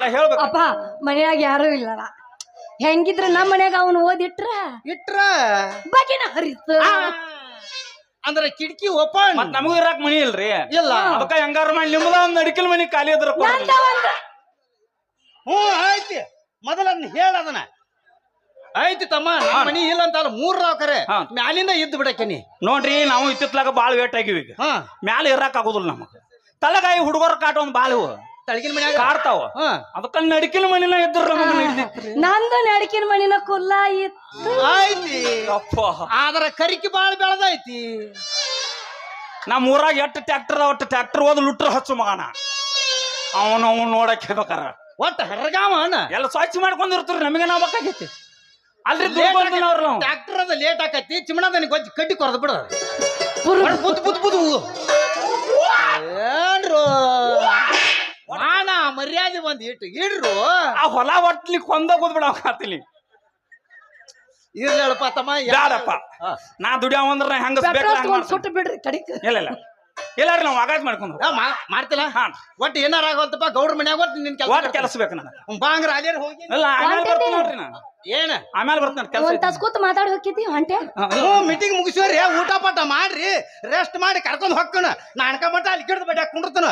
ಹೇಳ್ಬೇಕು. ಅಪ್ಪ ಮನೆಯಾಗ ಯಾರು ಇಲ್ಲಲ್ಲ. ಹೆಂಗಿದ್ರ ನಮ್ಮ ಮನ್ಯಾಗ ಅವನು ಓದಿಟ್ರ? ಇಟ್ರ? ಬಗೆನ ಹರಿತು. ಅಂದ್ರೆ ಕಿಟಕಿ ಓಪನ್. ಮತ್ ನಮಗೂ ಇರಾಕ್ ಮನಿ ಇಲ್ರಿ? ಇಲ್ಲ. ಅದಕ್ಕ ಹೆಂಗಾರ ಮಾಡಿ ನಿಮ್ದ ಒಂದ್ ಅಡಿಕಲ್ ಮನಿ ಖಾಲಿ ಅದ್ರ ಹ್ಞೂ ನಂದ ಮೊದಲ ಮೊದಲನ್ನ ಹೇಳದನ ಐತಿ ತಮ್ಮ ನಮ್ಮ. ಮನಿ ಇಲ್ಲ ಅಂತ ಅಲ್ಲ ಮೂರ್ ಕರೆ. ಹಾ. ಮ್ಯಾಲಿಂದ ಇದ್ದು ಬಿಡಕೇನಿ ನೋಡ್ರಿ ನಾವು ಇತ್ತಿತ್ಲಾಗ ಬಾಳ್ ವೇಟ್ ಆಗಿವಿ ಈಗ. ಹಾ. ಮ್ಯಾಲ ಇರಾಕ್ ಆಗುದಿಲ್ಲ ನಮಗ. ತಲಗಾಯಿ ಹುಡುಗರ ಕಾಟ ಒಂದ್ ಬಾಳ ಇವು. ತಳಗಿನ ಮನ್ಯಾಗ? ಕಾಡ್ತಾವ. ಹಾ. ಅದಕ್ಕ ನಡಕಿನ ಮನಿನ ಇದ್ರ ನಮಗ ನಡಿತೈತ್ರಿ ನಂದು ನಡಕಿನ ಮನಿನ ಕುಲ್ಲ ಇತ್ತು. ಐತಿ ಅಪ್ಪ. ಆದ್ರ ಕರಿಕಿ ಬಾಳ ಬೆಳದೈತಿ. ನಮ್ಮ ಊರಾಗ ಎಷ್ಟು ಟ್ರ್ಯಾಕ್ಟರ್ ಒಟ್ಟು ಟ್ರ್ಯಾಕ್ಟರ್ ಹೋದ ಲುಟ್ರ ಹಚ್ಚು ಮಗನ. ಅವನು ಅವ್ನು ನೋಡಕ್ ಹೇಳ್ಬೇಕಾರ ಒಟ್ಟ ಹರಗಾವ ಅಣ್ಣ ಎಲ್ಲ ಸ್ವಚ್ಛ ಮಾಡ್ಕೊಂಡಿರ್ತೀರಿ ನಮಗೆ ನಾವು ಬೇಕಾಗೈತಿ. ಅಲ್ರಿ ದುಡ್ಡು ಟ್ರ್ಯಾಕ್ಟರ್ ಅದ ಲೇಟ್ ಆಕತಿ ಚಿಮಣದನಿ ಗೊಜ್ಜಿ ಕಡ್ಡಿ ಕೊರ್ದ ಬಿಡ ಪುರು ಬುದ್ ಬುದ್ ಬುದ್ ಏನ್ರು ಮಾನ ಮರ್ಯಾದೆ ಒಂದ್ ಇಟ್ಟು ಇಡ್ರು. ಆ ಹೊಲ ಒಟ್ಲಿ ಕೊಂದ ಬಿಡ ಕಾತಿಲಿ. ಇರ್ಲಪ್ಪ ತಮ್ಮ ಯಾರಪ್ಪ ಹಾ. ನಾ ದುಡಿಯವ ಅಂದ್ರೆ ಹೆಂಗ ಪೆಟ್ರೋಲ್ ತಗೊಂಡ್ ಸುಟ್ಟು ಬಿಡ್ರಿ ಕಡಿ ಇಲ್ಲ ಇಲ್ಲ. ಇಲ್ಲ ರೀ ನಾವು ಆಗಾಜ್ ಮಾಡ್ಕೊಂಡು ಮಾ- ಮಾಡ್ತಿಲ್ಲ ಹಾ. ಒಟ್ಟು ಏನಾರ ಆಗೋತಪ್ಪ ಗೌಡ್ರ ಮನ್ಯಾಗ ಒಟ್ಟು ನಿನ್ ಒಟ್ಟು ಕೆಲಸ ಬೇಕು ನನಗೆ. ಬಾಂಗ್ರ ಅದೇ ಹೋಗಿ? ಇಲ್ಲ ಆಮೇಲೆ ಬರ್ತೀನಿ ನೋಡ್ರಿ ನಾನು. ಏನ? ಆಮೇಲೆ ಬರ್ತೀನಿ ಕೆಲಸ ಒಂದ್ ತಾಸ್ ಕೂತ್ ಮಾತಾಡಿ ಹೋಗಿದ್ದಿ ಹಂಟೆ ಹ್ಞೂ ಮೀಟಿಂಗ್ ಮುಗಿಸ್ರಿ ಊಟ ಪಾಟ ಮಾಡ್ರಿ ರೆಸ್ಟ್ ಮಾಡಿ ಕರ್ಕೊಂಡ್ ಹೋಗ್ತಾನ ನಾನ್ಕ ಮಟ್ಟ ಅಲ್ಲಿ ಗಿಡದ ಬಡ್ಯಾಕ ಕುಂಡ್ರತನ.